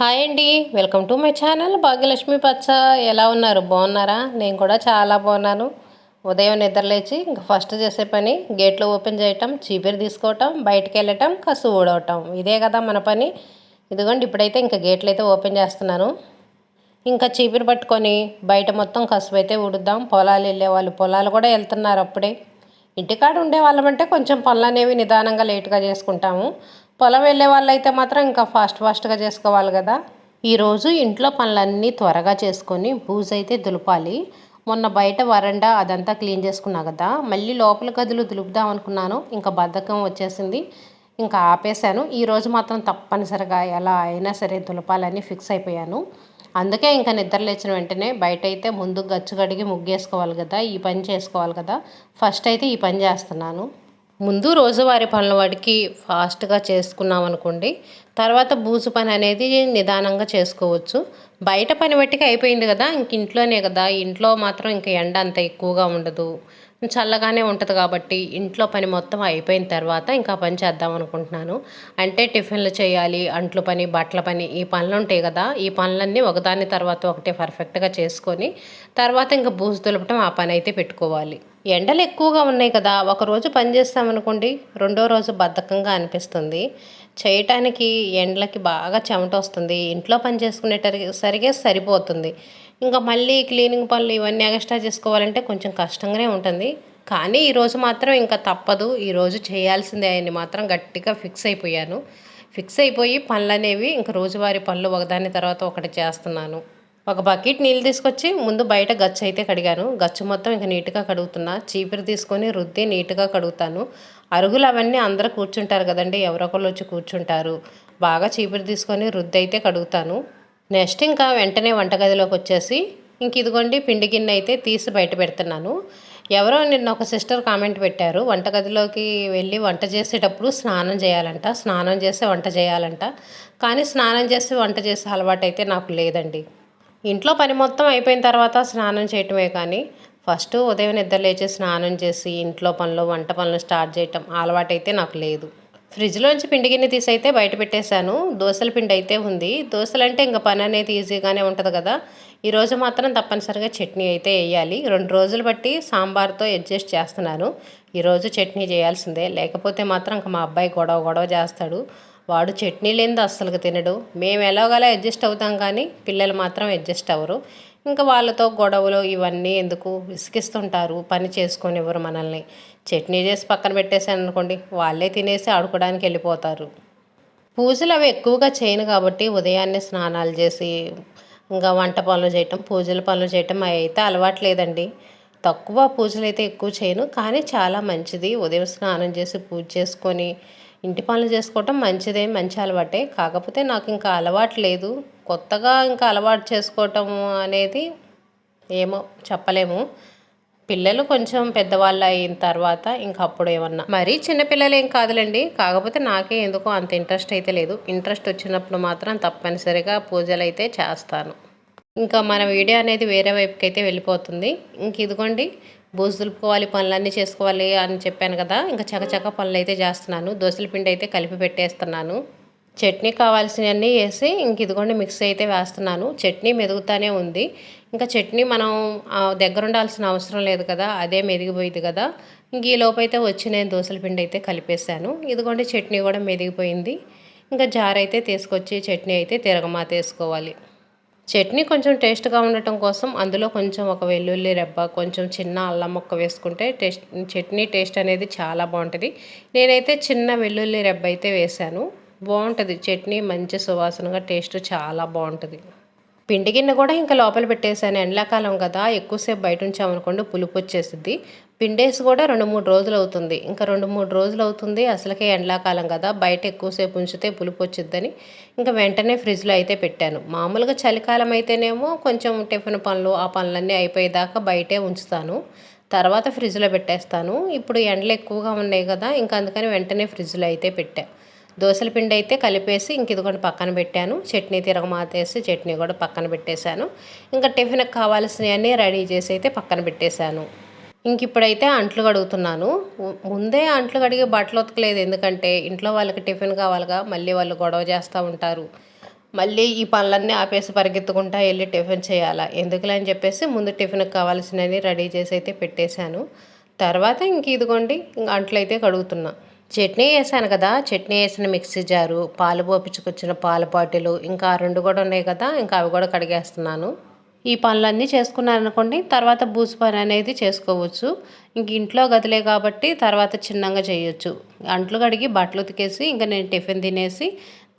Hi అండి. Welcome to my channel Bhagyalakshmi పచ్చ. ఎలా ఉన్నారు? బాగున్నారా? నేను కూడా చాలా బాగున్నాను. ఉదయం నిద్రలేచి ఇంకా ఫస్ట్ చేసే పని గేట్లు ఓపెన్ చేయటం చీపిరి తీసుకోవటం బయటకు వెళ్ళటం కసు ఊడవటం. ఇదే కదా మన పని. ఇదిగోండి ఇప్పుడైతే ఇంకా గేట్లు అయితే ఓపెన్ చేస్తున్నాను. ఇంకా చీపిరి పట్టుకొని బయట మొత్తం కసువు అయితే ఊడుద్దాం. పొలాలు వెళ్ళే వాళ్ళు పొలాలు కూడా వెళ్తున్నారు అప్పుడే. ఇంటికాడ ఉండే వాళ్ళమంటే కొంచెం పనులు అనేవి నిదానంగా లేటుగా చేసుకుంటాము. పొలం వెళ్ళే వాళ్ళైతే మాత్రం ఇంకా ఫాస్ట్ ఫాస్ట్గా చేసుకోవాలి కదా. ఈరోజు ఇంట్లో పనులన్నీ త్వరగా చేసుకొని బూజ అయితే దులపాలి. మొన్న బయట వరండా అదంతా క్లీన్ చేసుకున్నా కదా. మళ్ళీ లోపల గదులు దులుపుదాం అనుకున్నాను. ఇంకా బద్ధకం వచ్చేసింది. ఇంకా ఆపేశాను. ఈరోజు మాత్రం తప్పనిసరిగా ఎలా అయినా సరే దులపాలని ఫిక్స్ అయిపోయాను. అందుకే ఇంకా నిద్ర లేచిన వెంటనే బయట అయితే ముందు గచ్చు కడిగి ముగ్గేసుకోవాలి కదా. ఈ పని చేసుకోవాలి కదా. ఫస్ట్ అయితే ఈ పని చేస్తున్నాను. ముందు రోజువారి పనుల వాటికి ఫాస్ట్గా చేసుకున్నాం అనుకోండి తర్వాత బూజు పని అనేది నిదానంగా చేసుకోవచ్చు. బయట పని బట్టికి అయిపోయింది కదా ఇంక ఇంట్లోనే కదా ఇంట్లో మాత్రం ఇంకా ఎండ అంత ఎక్కువగా ఉండదు. చల్లగానే ఉంటుంది కాబట్టి ఇంట్లో పని మొత్తం అయిపోయిన తర్వాత ఇంకా పని చేద్దాం అనుకుంటున్నాను. అంటే టిఫిన్లు చేయాలి అంట్లు పని బట్టల పని ఈ పనులు ఉంటాయి కదా ఈ పనులన్నీ ఒకదాని తర్వాత ఒకటే పర్ఫెక్ట్గా చేసుకొని తర్వాత ఇంకా బూజు దులపటం ఆ పని అయితే పెట్టుకోవాలి. ఎండలు ఎక్కువగా ఉన్నాయి కదా ఒకరోజు పని చేస్తామనుకోండి రెండో రోజు బద్ధకంగా అనిపిస్తుంది. చేయటానికి ఎండలకి బాగా చెమట వస్తుంది. ఇంట్లో పని చేసుకునేసరిగే సరిపోతుంది. ఇంకా మళ్ళీ క్లీనింగ్ పనులు ఇవన్నీ ఎక్స్ట్రా చేసుకోవాలంటే కొంచెం కష్టంగానే ఉంటుంది. కానీ ఈరోజు మాత్రం ఇంకా తప్పదు. ఈరోజు చేయాల్సిందే అని మాత్రం గట్టిగా ఫిక్స్ అయిపోయాను. ఫిక్స్ అయిపోయి పనులు అనేవి ఇంకా రోజువారీ పనులు ఒకదాని తర్వాత ఒకటి చేస్తున్నాను. ఒక బకెట్ నీళ్ళు తీసుకొచ్చి ముందు బయట గచ్చు అయితే కడిగాను. గచ్చు మొత్తం ఇంకా నీట్గా కడుగుతున్నా. చీపురు తీసుకొని రుద్ది నీట్గా కడుగుతాను. అరుగులు అవన్నీ అందరూ కూర్చుంటారు కదండి. ఎవరొకళ్ళు వచ్చి కూర్చుంటారు. బాగా చీపురు తీసుకొని రుద్ది అయితే కడుగుతాను. నెక్స్ట్ ఇంకా వెంటనే వంటగదిలోకి వచ్చేసి ఇంక ఇదిగోండి పిండి గిన్నె అయితే తీసి బయట పెడుతున్నాను. ఎవరో నిన్న ఒక సిస్టర్ కామెంట్ పెట్టారు. వంటగదిలోకి వెళ్ళి వంట చేసేటప్పుడు స్నానం చేయాలంట. స్నానం చేసి వంట చేయాలంట. కానీ స్నానం చేసి వంట చేసే అలవాటు అయితే నాకు లేదండి. ఇంట్లో పని మొత్తం అయిపోయిన తర్వాత స్నానం చేయటమే కానీ ఫస్ట్ ఉదయం నిద్ర లేచి స్నానం చేసి ఇంట్లో పనులు వంట పనులు స్టార్ట్ చేయటం అలవాటైతే నాకు లేదు. ఫ్రిడ్జ్లోంచి పిండి గిన్నె తీసి అయితే బయట పెట్టేశాను. దోశల పిండి అయితే ఉంది. దోశలు అంటే ఇంకా పని అనేది ఈజీగానే ఉంటుంది కదా. ఈరోజు మాత్రం తప్పనిసరిగా చట్నీ అయితే వేయాలి రెండు రోజులు బట్టి సాంబార్తో అడ్జస్ట్ చేస్తున్నాను. ఈరోజు చట్నీ చేయాల్సిందే. లేకపోతే మాత్రం ఇంకా మా అబ్బాయి గొడవ గొడవ చేస్తాడు. వాడు చట్నీ లేనిది అస్సలు తినడు. మేము ఎలాగోలా అడ్జస్ట్ అవుతాం కానీ పిల్లలు మాత్రం అడ్జస్ట్ అవ్వరు. ఇంకా వాళ్ళతో గొడవలు ఇవన్నీ ఎందుకు విసిగిస్తుంటారు? పని చేసుకొని ఇవ్వరు మనల్ని. చట్నీ చేసి పక్కన పెట్టేసాను అనుకోండి వాళ్ళే తినేసి ఆడుకోవడానికి వెళ్ళిపోతారు. పూజలు అవి ఎక్కువగా చేయను కాబట్టి ఉదయాన్నే స్నానాలు చేసి ఇంకా వంట పనులు చేయటం పూజల పనులు చేయటం అవి అయితే అలవాటు లేదండి. తక్కువ పూజలు అయితే ఎక్కువ చేయను. కానీ చాలా మంచిది ఉదయం స్నానం చేసి పూజ చేసుకొని ఇంటి పనులు చేసుకోవటం మంచిదే మంచి అలవాటే. కాకపోతే నాకు ఇంకా అలవాటు లేదు. కొత్తగా ఇంకా అలవాటు చేసుకోవటం అనేది ఏమో చెప్పలేము. పిల్లలు కొంచెం పెద్దవాళ్ళు అయిన తర్వాత ఇంకా అప్పుడు ఏమన్నా. మరీ చిన్నపిల్లలు ఏం కాదులేండి. కాకపోతే నాకే ఎందుకో అంత ఇంట్రెస్ట్ అయితే లేదు. ఇంట్రెస్ట్ వచ్చినప్పుడు మాత్రం తప్పనిసరిగా పూజలు అయితే చేస్తాను. ఇంకా మన వీడియో అనేది వేరే వైపుకి అయితే వెళ్ళిపోతుంది. ఇంక ఇదిగోండి. బూజు దులుపుకోవాలి పనులన్నీ చేసుకోవాలి అని చెప్పాను కదా. ఇంకా చకచక పనులు అయితే చేస్తున్నాను. దోశల పిండి అయితే కలిపి పెట్టేస్తున్నాను. చట్నీ కావాల్సినవన్నీ వేసి ఇంక ఇదిగోండి మిక్సీ అయితే వేస్తున్నాను. చట్నీ మెదుగుతానే ఉంది. ఇంకా చట్నీ మనం దగ్గర ఉండాల్సిన అవసరం లేదు కదా. అదే మెదిగిపోయింది కదా. ఇంక ఈ లోపైతే వచ్చి నేను దోశల పిండి అయితే కలిపేశాను. ఇదిగోండి చట్నీ కూడా మెదిగిపోయింది. ఇంకా జార్ అయితే తీసుకొచ్చి చట్నీ అయితే తిరగమాత వేసుకోవాలి. చట్నీ కొంచెం టేస్ట్గా ఉండటం కోసం అందులో కొంచెం ఒక వెల్లుల్లి రెబ్బ కొంచెం చిన్న అల్లం ముక్క వేసుకుంటే టేస్ట్ చట్నీ టేస్ట్ అనేది చాలా బాగుంటుంది. నేనైతే చిన్న వెల్లుల్లి రెబ్బ అయితే వేశాను బాగుంటుంది. చట్నీ మంచి సువాసనగా టేస్ట్ చాలా బాగుంటుంది. పిండి గిన్నె కూడా ఇంకా లోపల పెట్టేశాను. ఎండాకాలం కదా ఎక్కువసేపు బయట ఉంచామనుకోండి పులుపు వచ్చేస్తుంది పిండేసి కూడా రెండు మూడు రోజులు అవుతుంది. ఇంకా రెండు మూడు రోజులు అవుతుంది. అసలుకే ఎండాకాలం కదా. బయట ఎక్కువసేపు ఉంచితే పులుపు వచ్చిద్దని ఇంకా వెంటనే ఫ్రిడ్జ్లో అయితే పెట్టాను. మామూలుగా చలికాలం అయితేనేమో కొంచెం టిఫిన్ పనులు ఆ పనులన్నీ అయిపోయేదాకా బయటే ఉంచుతాను. తర్వాత ఫ్రిడ్జ్లో పెట్టేస్తాను. ఇప్పుడు ఎండలు ఎక్కువగా ఉన్నాయి కదా ఇంకా అందుకని వెంటనే ఫ్రిడ్జ్లో అయితే పెట్టాను దోశల పిండి అయితే కలిపేసి ఇంక ఇదిగోండి పక్కన పెట్టాను. చట్నీ తిరగమాతేసి చట్నీ కూడా పక్కన పెట్టేశాను. ఇంకా టిఫిన్కి కావాల్సినవన్నీ రెడీ చేసి అయితే పక్కన పెట్టేశాను. ఇంక ఇప్పుడైతే అంట్లు కడుగుతున్నాను. ముందే అంట్లు కడిగి బట్టలు ఉతకలేదు. ఎందుకంటే ఇంట్లో వాళ్ళకి టిఫిన్ కావాలిగా మళ్ళీ వాళ్ళు గొడవ చేస్తూ ఉంటారు. మళ్ళీ ఈ పనులన్నీ ఆపేసి పరిగెత్తుకుంటా వెళ్ళి టిఫిన్ చేయాలా? ఎందుకులే అని చెప్పేసి ముందు టిఫిన్కి కావాల్సినవి రెడీ చేసి అయితే పెట్టేశాను. తర్వాత ఇంక ఇదిగోండి ఇంక అంట్లయితే కడుగుతున్నా. చట్నీ వేసాను కదా చట్నీ వేసిన మిక్సీ జారు పాలు పోపించుకొచ్చిన పాల బాటిలు ఇంకా ఆ రెండు కూడా ఉన్నాయి కదా ఇంకా అవి కూడా కడిగేస్తున్నాను. ఈ పనులన్నీ చేసుకున్నారనుకోండి తర్వాత బూజు పని అనేది చేసుకోవచ్చు. ఇంక ఇంట్లో గదిలే కాబట్టి తర్వాత చిన్నంగా చేయొచ్చు. అంట్లు కడిగి బట్టలు ఉతికేసి ఇంకా నేను టిఫిన్ తినేసి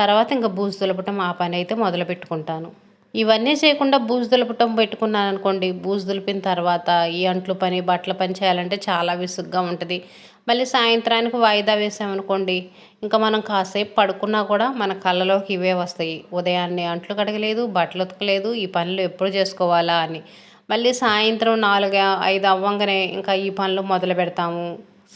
తర్వాత ఇంకా బూజు దులపటం ఆ పని అయితే మొదలు పెట్టుకుంటాను. ఇవన్నీ చేయకుండా బూజు దులపటం పెట్టుకున్నాను అనుకోండి బూజు దులిపిన తర్వాత ఈ అంట్లు పని బట్టల పని చేయాలంటే చాలా విసుగ్గా ఉంటుంది. మళ్ళీ సాయంత్రానికి వాయిదా వేసామనుకోండి ఇంకా మనం కాసేపు పడుకున్నా కూడా మన కళ్ళలోకి ఇవే వస్తాయి. ఉదయాన్నే అంట్లు కడగలేదు బట్టలు ఉతకలేదు ఈ పనులు ఎప్పుడు చేసుకోవాలా అని. మళ్ళీ సాయంత్రం నాలుగు ఐదు అవ్వంగానే ఇంకా ఈ పనులు మొదలు పెడతాము.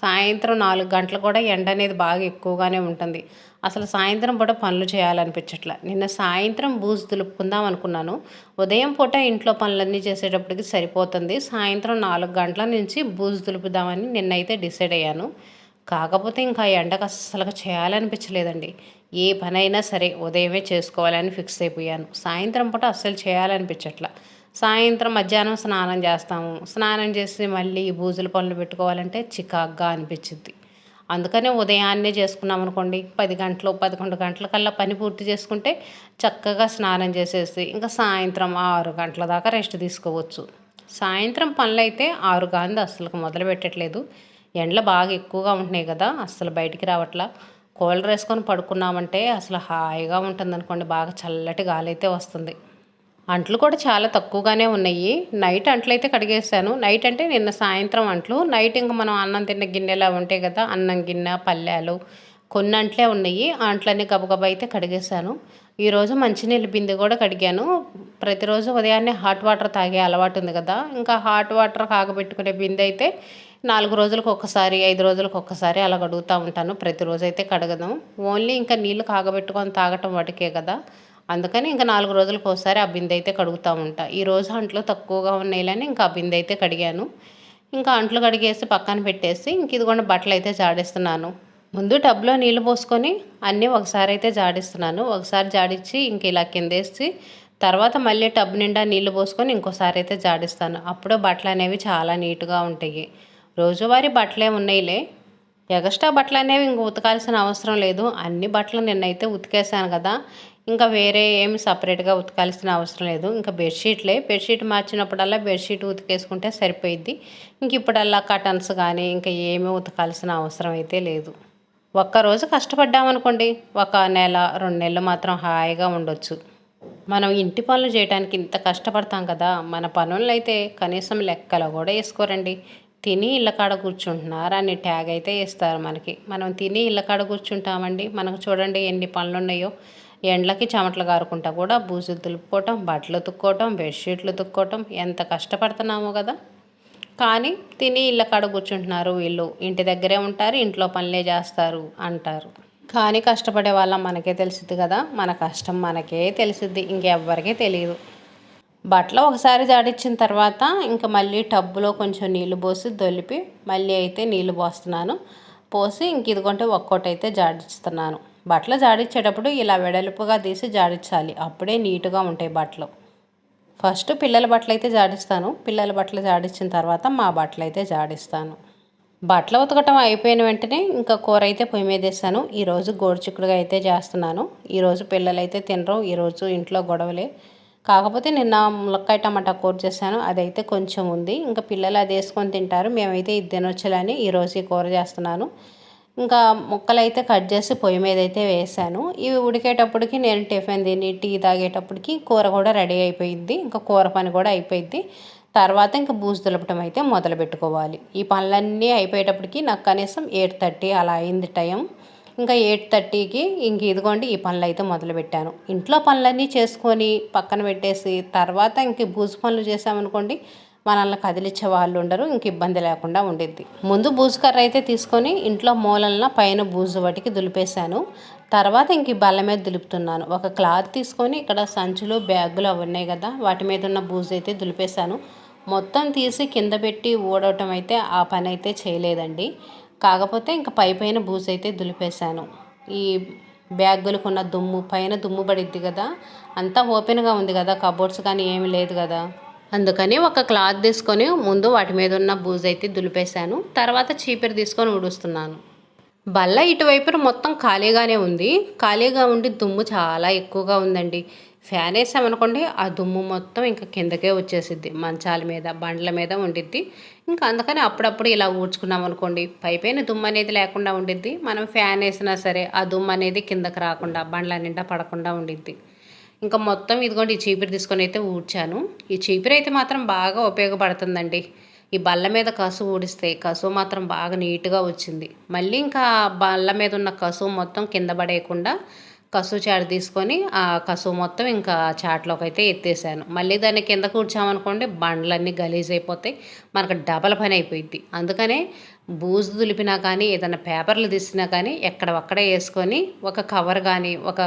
సాయంత్రం నాలుగు గంటలు కూడా ఎండ అనేది బాగా ఎక్కువగానే ఉంటుంది. అసలు సాయంత్రం పూట పనులు చేయాలనిపించట్ల. నిన్న సాయంత్రం బూజు దులుపుకుందాం అనుకున్నాను. ఉదయం పూట ఇంట్లో పనులన్నీ చేసేటప్పటికి సరిపోతుంది. సాయంత్రం నాలుగు గంటల నుంచి బూజు దులుపుదామని నిన్నైతే డిసైడ్ అయ్యాను. కాకపోతే ఇంకా ఎండకు అస్సలుగా చేయాలనిపించలేదండి. ఏ పనైనా సరే ఉదయమే చేసుకోవాలని ఫిక్స్ అయిపోయాను. సాయంత్రం పూట అస్సలు చేయాలనిపించట్లా. సాయంత్రం మధ్యాహ్నం స్నానం చేస్తాము. స్నానం చేసి మళ్ళీ బూజుల పనులు పెట్టుకోవాలంటే చికాగ్గా అనిపించింది అందుకనే ఉదయాన్నే చేసుకున్నాం అనుకోండి. పది గంటలు పదకొండు గంటల కల్లా పని పూర్తి చేసుకుంటే చక్కగా స్నానం చేసేసి ఇంకా సాయంత్రం ఆరు గంటల దాకా రెస్ట్ తీసుకోవచ్చు. సాయంత్రం పనులు అయితే ఆరు గాంధీ అస్సలు మొదలు పెట్టట్లేదు. ఎండలు బాగా ఎక్కువగా ఉంటున్నాయి కదా అస్సలు బయటికి రావట్లా. కూలర్ వేసుకొని పడుకున్నామంటే అసలు హాయిగా ఉంటుంది అనుకోండి బాగా చల్లటి గాలి అయితే వస్తుంది. అంట్లు కూడా చాలా తక్కువగానే ఉన్నాయి. నైట్ అంట్లు అయితే కడిగేసాను నైట్ అంటే నిన్న సాయంత్రం అంట్లు. నైట్ ఇంకా మనం అన్నం తిన్న గిన్నెలా ఉంటాయి కదా అన్నం గిన్నె పల్లెలు కొన్ని అంట్లే ఉన్నాయి. ఆ అంట్లన్నీ గబగబా అయితే కడిగేశాను. ఈరోజు మంచినీళ్ళ బిందె కూడా కడిగాను. ప్రతిరోజు ఉదయాన్నే హాట్ వాటర్ తాగే అలవాటు ఉంది కదా ఇంకా హాట్ వాటర్ కాగబెట్టుకునే బిందె అయితే నాలుగు రోజులకు ఒక్కసారి ఐదు రోజులకు ఒక్కసారి అలా కడుగుతూ ఉంటాను. ప్రతిరోజు అయితే కడగదాం ఓన్లీ ఇంకా నీళ్ళు కాగబెట్టుకొని తాగటం వాటికే కదా. అందుకని ఇంకా నాలుగు రోజులకు ఒకసారి ఆ బిందె అయితే కడుగుతూ ఉంటా. ఈరోజు అంట్లో తక్కువగా ఉన్నాయిలని ఇంకా ఆ బిందె అయితే కడిగాను. ఇంకా అంట్లు కడిగేసి పక్కన పెట్టేసి ఇంక ఇదిగోండి బట్టలు అయితే జాడిస్తున్నాను. ముందు టబ్లో నీళ్ళు పోసుకొని అన్నీ ఒకసారి అయితే జాడిస్తున్నాను. ఒకసారి జాడించి ఇంక ఇలా కిందేసి తర్వాత మళ్ళీ టబ్ నిండా నీళ్ళు పోసుకొని ఇంకోసారి అయితే జాడిస్తాను. అప్పుడు బట్టలు అనేవి చాలా నీట్గా ఉంటాయి. రోజువారీ బట్టలే ఉన్నాయిలే. ఎగస్ట్రా బట్టలు అనేవి ఇంక ఉతకాల్సిన అవసరం లేదు. అన్ని బట్టలు నిన్నైతే ఉతికేసాను కదా. ఇంకా వేరే ఏమి సపరేట్గా ఉతకాల్సిన అవసరం లేదు. ఇంకా బెడ్షీట్లే. బెడ్షీట్ మార్చినప్పుడల్లా బెడ్షీట్ ఉతికేసుకుంటే సరిపోయిద్ది. ఇంక ఇప్పుడల్లా కటన్స్ కానీ ఇంకా ఏమీ ఉతకాల్సిన అవసరం అయితే లేదు. ఒక్కరోజు కష్టపడ్డామనుకోండి ఒక నెల రెండు నెలలు మాత్రం హాయిగా ఉండొచ్చు. మనం ఇంటి పనులు చేయడానికి ఇంత కష్టపడతాం కదా! మన పనులు అయితే కనీసం లెక్కలో కూడా వేసుకోరండి. తిని ఇళ్ళ కాడ కూర్చుంటున్నారు అని ట్యాగ్ అయితే వేస్తారు మనకి. మనం తిని ఇళ్ళ కాడ కూర్చుంటామండి. మనకు చూడండి ఎన్ని పనులు ఉన్నాయో ఎండ్లకి చెమటలు కారుకుంటా కూడా బూజులు తులుపుకోవటం బట్టలు ఉతుక్కోవటం బెడ్షీట్లు ఉతుక్కోవటం ఎంత కష్టపడుతున్నామో కదా. కానీ తిని ఇళ్ళ కాడ కూర్చుంటున్నారు వీళ్ళు. ఇంటి దగ్గరే ఉంటారు ఇంట్లో పనులే చేస్తారు అంటారు. కానీ కష్టపడే వాళ్ళం మనకే తెలిసిద్ది కదా. మన కష్టం మనకే తెలిసిద్ది ఇంకెవ్వరికీ తెలియదు. బట్టలు ఒకసారి జాడిచ్చిన తర్వాత ఇంకా మళ్ళీ టబ్బులో కొంచెం నీళ్ళు పోసి దొలిపి మళ్ళీ అయితే నీళ్ళు పోస్తున్నాను. పోసి ఇంక ఇదిగొంటే ఒక్కోటైతే అయితే జాడిస్తున్నాను. బట్టలు జాడించేటప్పుడు ఇలా వెడల్పుగా తీసి జాడించాలి అప్పుడే నీట్గా ఉంటాయి బట్టలు. ఫస్ట్ పిల్లల బట్టలు అయితే జాడిస్తాను. పిల్లల బట్టలు జాడించిన తర్వాత మా బట్టలు అయితే జాడిస్తాను. బట్టలు ఉతకటం అయిపోయిన వెంటనే ఇంకా కూర అయితే పొయ్యి మీద వేసాను ఈరోజు గోడుచిక్కుడుగా అయితే చేస్తున్నాను. ఈరోజు పిల్లలు అయితే తినరు. ఈరోజు ఇంట్లో గొడవలే. కాకపోతే నిన్న ములక్కాయ టమాటా కూర చేశాను. అదైతే కొంచెం ఉంది. ఇంకా పిల్లలు అది వేసుకొని తింటారు. మేమైతే ఇది తినొచ్చులని ఈరోజు ఈ కూర చేస్తున్నాను. ఇంకా ముక్కలు అయితే కట్ చేసి పొయ్యి మీద అయితే వేసాను. ఇవి ఉడికేటప్పటికి నేను టిఫిన్ తిని టీ తాగేటప్పటికి కూర కూడా రెడీ అయిపోయింది ఇంకా కూర పని కూడా అయిపోయింది తర్వాత ఇంకా బూజు దులపటం అయితే మొదలు పెట్టుకోవాలి. ఈ పనులన్నీ అయిపోయేటప్పటికి నాకు కనీసం ఎయిట్ థర్టీ అలా అయింది టైం. ఇంకా ఎయిట్ థర్టీకి ఇంక ఇదిగోండి ఈ పనులు అయితే మొదలుపెట్టాను ఇంట్లో పనులన్నీ చేసుకొని పక్కన పెట్టేసి తర్వాత ఇంక బూజు పనులు చేసామనుకోండి మనల్ని కదిలిచ్చే వాళ్ళు ఉండరు ఇంక ఇబ్బంది లేకుండా ఉండిద్ది. ముందు బూజు కర్ర అయితే తీసుకొని ఇంట్లో మూలన పైన బూజు వాటికి దులిపేశాను. తర్వాత ఇంక బల్ల మీద దులుపుతున్నాను. ఒక క్లాత్ తీసుకొని ఇక్కడ సంచులు బ్యాగులు అవి ఉన్నాయి కదా వాటి మీద ఉన్న బూజు అయితే దులిపేశాను. మొత్తం తీసి కింద పెట్టి ఊడవటం అయితే ఆ పని అయితే చేయలేదండి. కాకపోతే ఇంకా పై పైన బూజు అయితే దులిపేశాను. ఈ బ్యాగులకు ఉన్న దుమ్ము పైన దుమ్ము పడిద్ది కదా అంతా ఓపెన్గా ఉంది కదా కబోర్డ్స్ కానీ ఏమీ లేదు కదా. అందుకని ఒక క్లాత్ తీసుకొని ముందు వాటి మీద ఉన్న బూజు అయితే దులిపేశాను. తర్వాత చీపిరి తీసుకొని ఊడుస్తున్నాను. బల్ల ఇటువైపున మొత్తం ఖాళీగానే ఉంది. ఖాళీగా ఉండి దుమ్ము చాలా ఎక్కువగా ఉందండి. ఫ్యాన్ వేసామనుకోండి ఆ దుమ్ము మొత్తం ఇంకా కిందకే వచ్చేసిద్ది. మంచాల మీద బండ్ల మీద ఉండిద్ది. ఇంకా అందుకని అప్పుడప్పుడు ఇలా ఊడ్చుకున్నాం అనుకోండి పైపైన దుమ్ము అనేది లేకుండా ఉండిద్ది. మనం ఫ్యాన్ వేసినా సరే ఆ దుమ్ము అనేది కిందకి రాకుండా బండ్ల నిండా పడకుండా ఉండిద్ది. ఇంకా మొత్తం ఇదిగోండి ఈ చీపురు తీసుకొని అయితే ఊడ్చాను. ఈ చీపురు అయితే మాత్రం బాగా ఉపయోగపడుతుందండి. ఈ బల్ల మీద కసు ఊడిస్తే కసువు మాత్రం బాగా నీట్గా వచ్చింది. మళ్ళీ ఇంకా బల్ల మీద ఉన్న కసువు మొత్తం కింద పడేయకుండా కసు చాటు తీసుకొని ఆ కసు మొత్తం ఇంకా చాట్లోకి అయితే ఎత్తేసాను. మళ్ళీ దాన్ని కింద కూర్చామనుకోండి బండ్లన్నీ గలీజ్ అయిపోతాయి. మనకు డబల్ పని అయిపోయింది అందుకనే బూజు దులిపినా కానీ ఏదైనా పేపర్లు తీసినా కానీ ఎక్కడ ఒక్కడే వేసుకొని ఒక కవర్ కానీ ఒక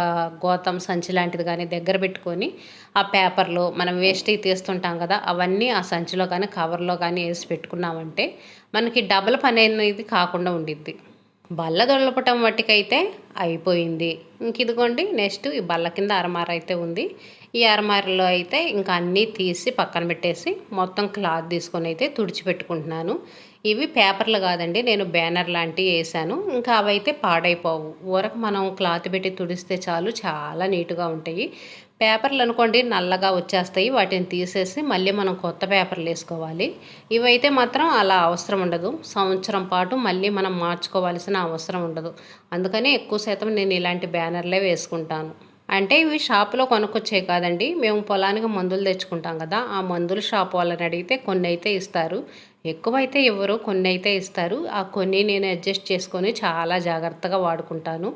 గోతం సంచి లాంటిది కానీ దగ్గర పెట్టుకొని ఆ పేపర్లు మనం వేస్ట్ తీస్తుంటాం కదా అవన్నీ ఆ సంచిలో కానీ కవర్లో కానీ వేసి పెట్టుకున్నామంటే మనకి డబల్ పని అనేది కాకుండా ఉండిద్ది. బల్ల దొల్లపటం మట్టికైతే అయిపోయింది. ఇంక ఇదిగోండి నెక్స్ట్ ఈ బల్ల కింద అరమార అయితే ఉంది. ఈ అరమారలో అయితే ఇంకా అన్నీ తీసి పక్కన పెట్టేసి మొత్తం క్లాత్ తీసుకొని అయితే తుడిచిపెట్టుకుంటున్నాను. ఇవి పేపర్లు కాదండి నేను బ్యానర్ లాంటివి వేసాను ఇంకా అవైతే పాడైపోవు. ఊరకు మనం క్లాత్ పెట్టి తుడిస్తే చాలు చాలా నీట్గా ఉంటాయి. పేపర్లు అనుకోండి నల్లగా వచ్చేస్తాయి. వాటిని తీసేసి మళ్ళీ మనం కొత్త పేపర్లు వేసుకోవాలి. ఇవైతే మాత్రం అలా అవసరం ఉండదు. సంవత్సరం పాటు మళ్ళీ మనం మార్చుకోవాల్సిన అవసరం ఉండదు. అందుకని ఎక్కువ శాతం నేను ఇలాంటి బ్యానర్లే వేసుకుంటాను. అంటే ఇవి షాపులో కొనుక్కొచ్చే కాదండి. మేము పొలానికి మందులు తెచ్చుకుంటాం కదా ఆ మందుల షాప్ వాళ్ళని అడిగితే కొన్ని అయితే ఇస్తారు. ఎక్కువైతే ఇవ్వరు కొన్ని అయితే ఇస్తారు. ఆ కొన్ని నేను అడ్జస్ట్ చేసుకొని చాలా జాగ్రత్తగా వాడుకుంటాను.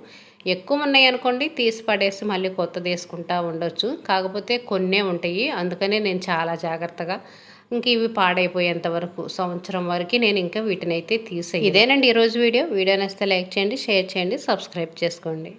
ఎక్కువ ఉన్నాయి అనుకోండి తీసి పడేసి మళ్ళీ కొత్తది వేసుకుంటా ఉండొచ్చు. కాకపోతే కొన్నే ఉంటాయి. అందుకనే నేను చాలా జాగ్రత్తగా ఇంక ఇవి పాడైపోయేంత వరకు సంవత్సరం వరకు నేను ఇంకా వీటిని అయితే తీసే ఇదేనండి ఈరోజు వీడియో. వీడియో నచ్చితే లైక్ చేయండి షేర్ చేయండి సబ్స్క్రైబ్ చేసుకోండి.